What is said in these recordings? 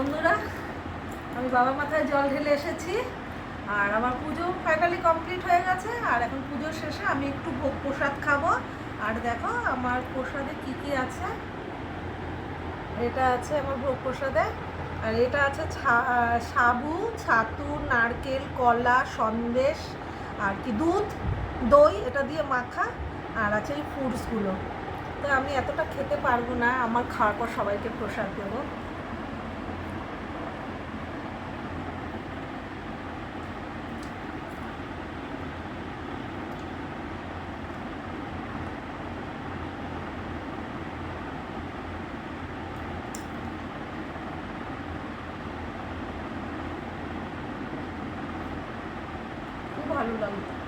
বন্ধুরা, আমি বাবা মাথায় জল ঢেলে এসেছি, আর আমার পুজো ফাইনালি কমপ্লিট হয়ে গেছে, আর এখন পুজোর শেষে আমি একটু ভোগ প্রসাদ খাব। আর দেখো, আমার প্রসাদে কি কি আছে? এটা আছে আমার ভোগ প্রসাদে, আর এটা আছে সাবু, ছাতু, নারকেল, কলা, সন্দেশ, আর কি দুধ, দই, এটা দিয়ে মাখা, আর আছে এই ফ্রুটসগুলো তো আমি এতটা খেতে পারব না, আমার খাওয়ার পর সবাইকে প্রসাদ দেবো খুব ভালো লাগল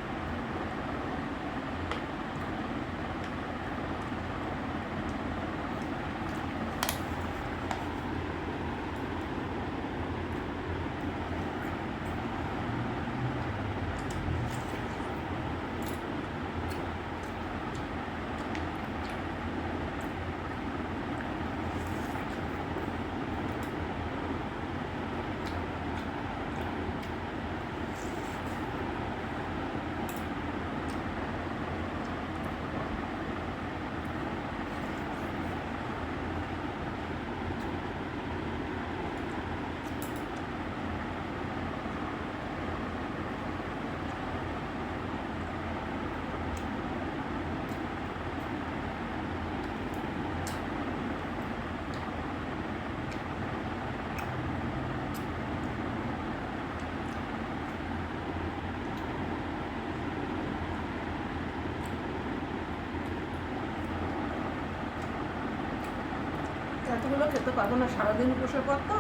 খেতে পারব না সারাদিন উপোসের পর তো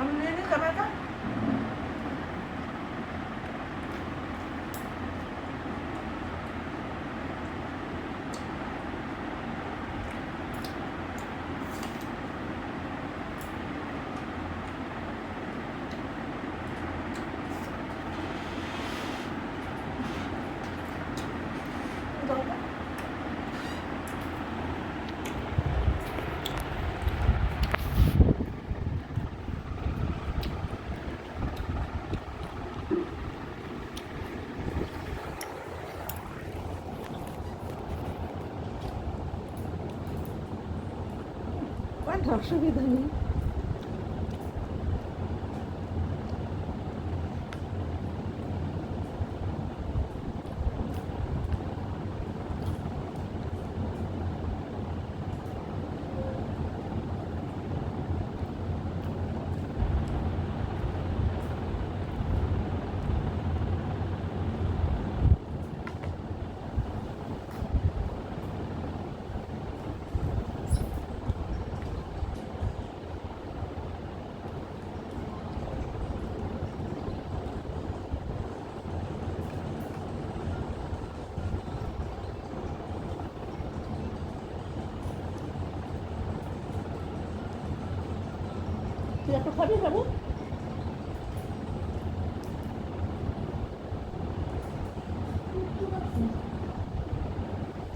আমি নিয়ে নিই ক্যামেরাটা জলটা কোনো অসুবিধা নেই। একটু খাবি যাব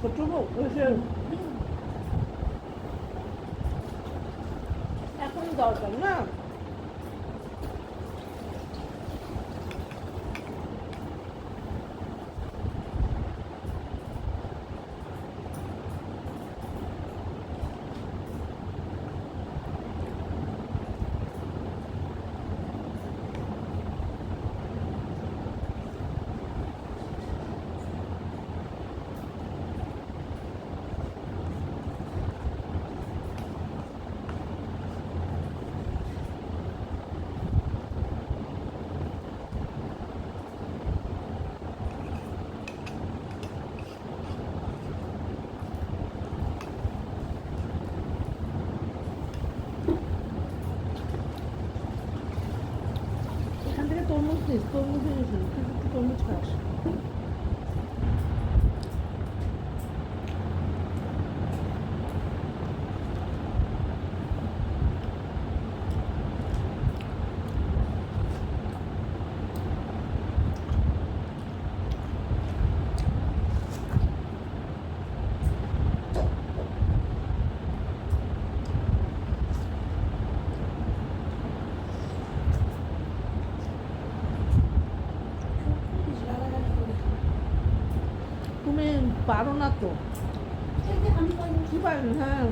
ছোট এখন দরকার না? todo mundo diz, todo mundo diz, que todo mundo faz. পারো না তো। কি হ্যাঁ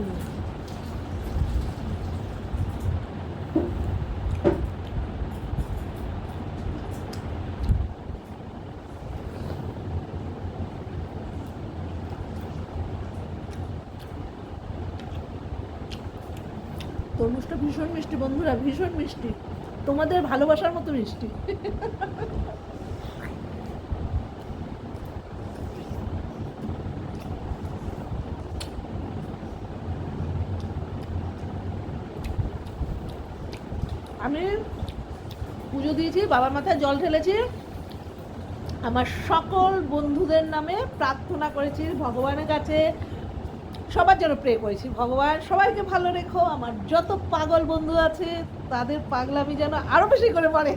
তরমুজটা ভীষণ মিষ্টি বন্ধুরা, ভীষণ মিষ্টি। তোমাদের ভালোবাসার মতো মিষ্টি। আমি পুজো দিয়েছি, বাবার মাথায় জল ঢেলেছি। আমার সকল বন্ধুদের নামে প্রার্থনা করেছি, ভগবানের কাছে সবার জন্য প্রে করেছি। ভগবান, সবাইকে ভালো রেখো, আমার যত পাগল বন্ধু আছে, তাদের পাগলামি যেন আরও বেশি করে পড়ে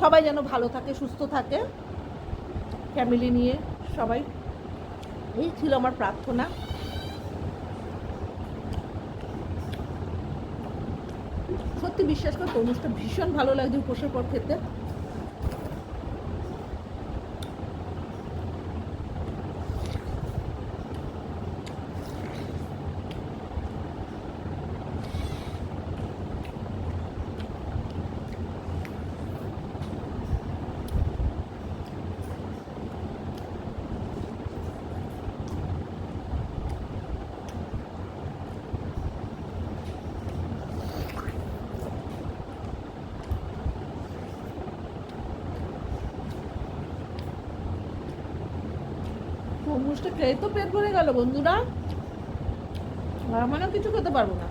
সবাই যেন ভালো থাকে, সুস্থ থাকে ফ্যামিলি নিয়ে সবাই। এই ছিল আমার প্রার্থনা। সত্যি বিশ্বাস করে তরমুজটা ভীষণ ভালো লাগছে উপোসের পর খেতে তরমুজটা খেয়ে তো পেট ভরে গেল বন্ধুরা। আমারও কিছু খেতে পারব না।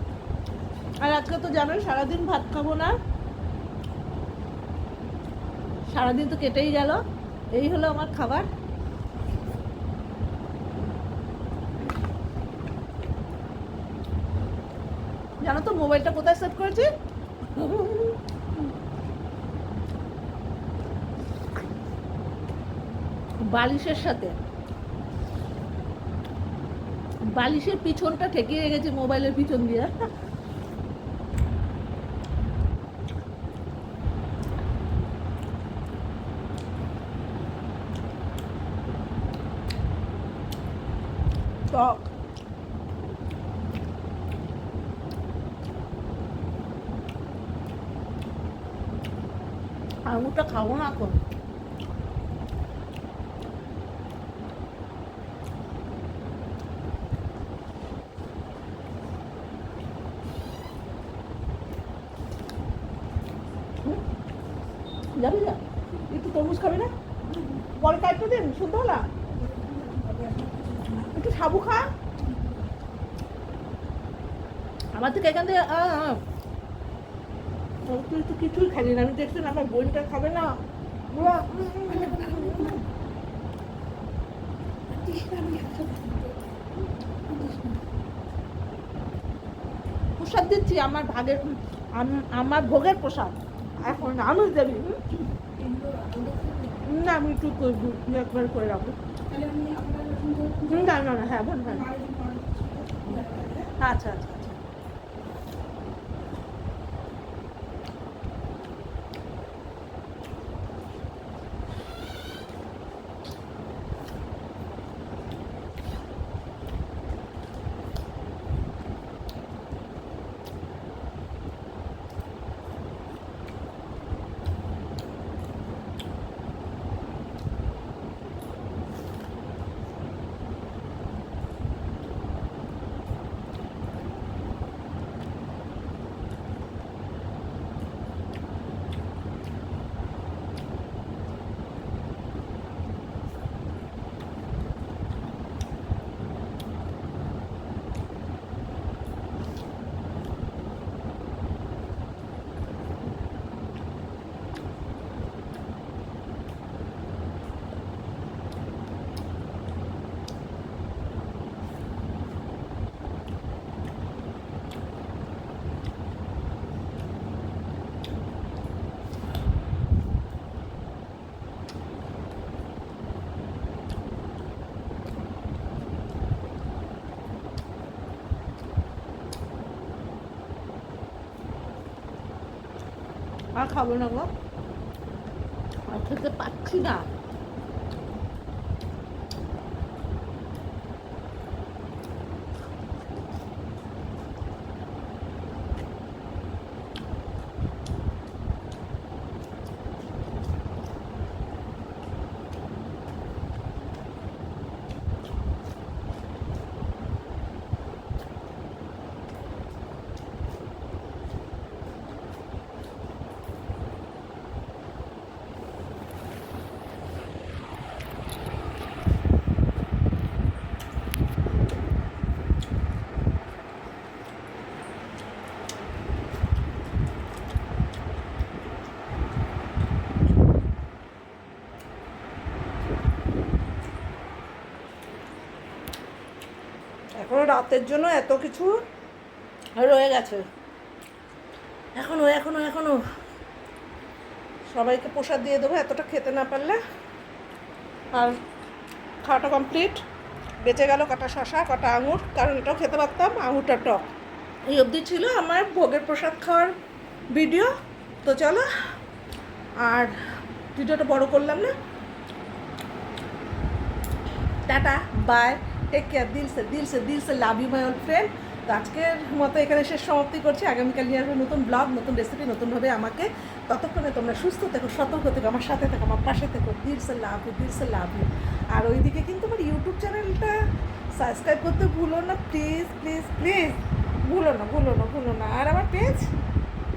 আর আজকে তো জানোই, সারাদিন ভাত খাব না। সারাদিন তো কেটেই গেল। এই হলো আমার খাবার। জানো তো, মোবাইলটা কোথায় সেট করেছি? বালিশের সাথে। বালিশের পিছনটা ঠেকিয়ে গেছে মোবাইলের পিছন দিয়ে। টক। আঙুরটা খাব না এখন যাবি যা একটু তরমুজ খাবি না পরে শুনতে হলা একটু সাবু খা। আমার থেকে এখান থেকে তুই তো কিছুই খাবি না, আমি দেখছি না, আমার বোনটা খাবে না। প্রসাদ দিচ্ছি, আমার ভাগের আমার ভোগের প্রসাদ। এখন আমি দেবি? না আমি একটু করব একবার করে রাখব। না না না হ্যাঁ বোন হ্যাঁ আচ্ছা। আচ্ছা আচ্ছা আর খাব না গো আর খেতে পাচ্ছি না এখনও রাতের জন্য এত কিছু রয়ে গেছে। এখনও এখনও এখনও। সবাইকে প্রসাদ দিয়ে দেবো এতটা খেতে না পারলে। আর খাওয়াটা কমপ্লিট বেঁচে গেল কটা শশা কটা আঙুর, কারণ এটাও খেতে পারতাম, আঙুরটা টক। এই অবধি ছিল আমার ভোগের প্রসাদ খাওয়ার ভিডিও তো চলো, আর ভিডিওটা বড় করলাম না। টাটা বাই টেক কেয়ার দিল সে দিল সে love you my old friend তো আজকের মতো এখানে শেষ সমাপ্তি করছি। আগামীকাল নিয়ে আসব নতুন ব্লগ নতুন রেসিপি নতুনভাবে আমাকে। ততক্ষণে তোমরা সুস্থ থেকো, সতর্ক থেকো, আমার সাথে থেকো, আমার পাশে থেকো। দিল সে লাভ ইউ দিল সে লাভ ইউ আর ওইদিকে কিন্তু আমার ইউটিউব চ্যানেলটা সাবস্ক্রাইব করতে ভুলো না। প্লিজ প্লিজ প্লিজ ভুলো না ভুলো না ভুলো না। আর আমার পেজ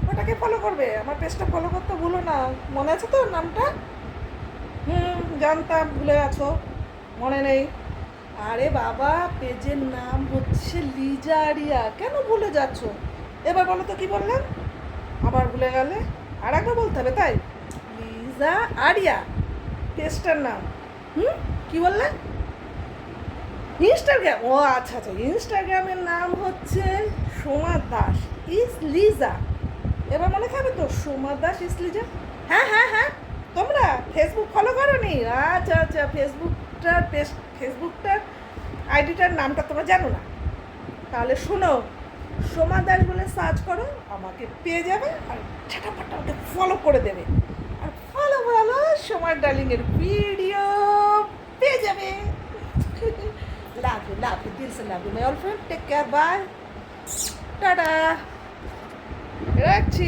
ওটাকে ফলো করবে। আমার পেজটা ফলো করতে ভুলো না। মনে আছে তো নামটা? হুম, জানতাম, ভুলে গেছো মনে নেই? আরে বাবা, পেজের নাম হচ্ছে লিজা আরিয়া কেন ভুলে যাচ্ছ? এবার বলো তো কি বললাম? আবার ভুলে গেলে? আর একবার বলতে হবে, তাই? লিজা আরিয়া পেজটার নাম। হুম? কি বললে? ইনস্টাগ্রাম, ও আচ্ছা আচ্ছা ইনস্টাগ্রামের নাম হচ্ছে সোমা দাস ইস লিজা। এবার মনে খাবে তো, সোমা দাস ইস লিজা। হ্যাঁ হ্যাঁ হ্যাঁ তোমরা ফেসবুক ফলো করো নি আচ্ছা আচ্ছা পেজ ফেসবুকটার আইডিটার নামটা তোমরা জানো না? তাহলে শোনো, সোমা দাস বলে সার্চ করো, আমাকে পেয়ে যাবে আর ঝাটাপাটা আমাকে ফলো করে দেবে। আর ফলো ভালো সোমার ডার্লিংয়ের ভিডিও পেয়ে যাবে। লাভ ইউ লাভ ইউ দিল love you my all friend take care bye tata. রাখছি।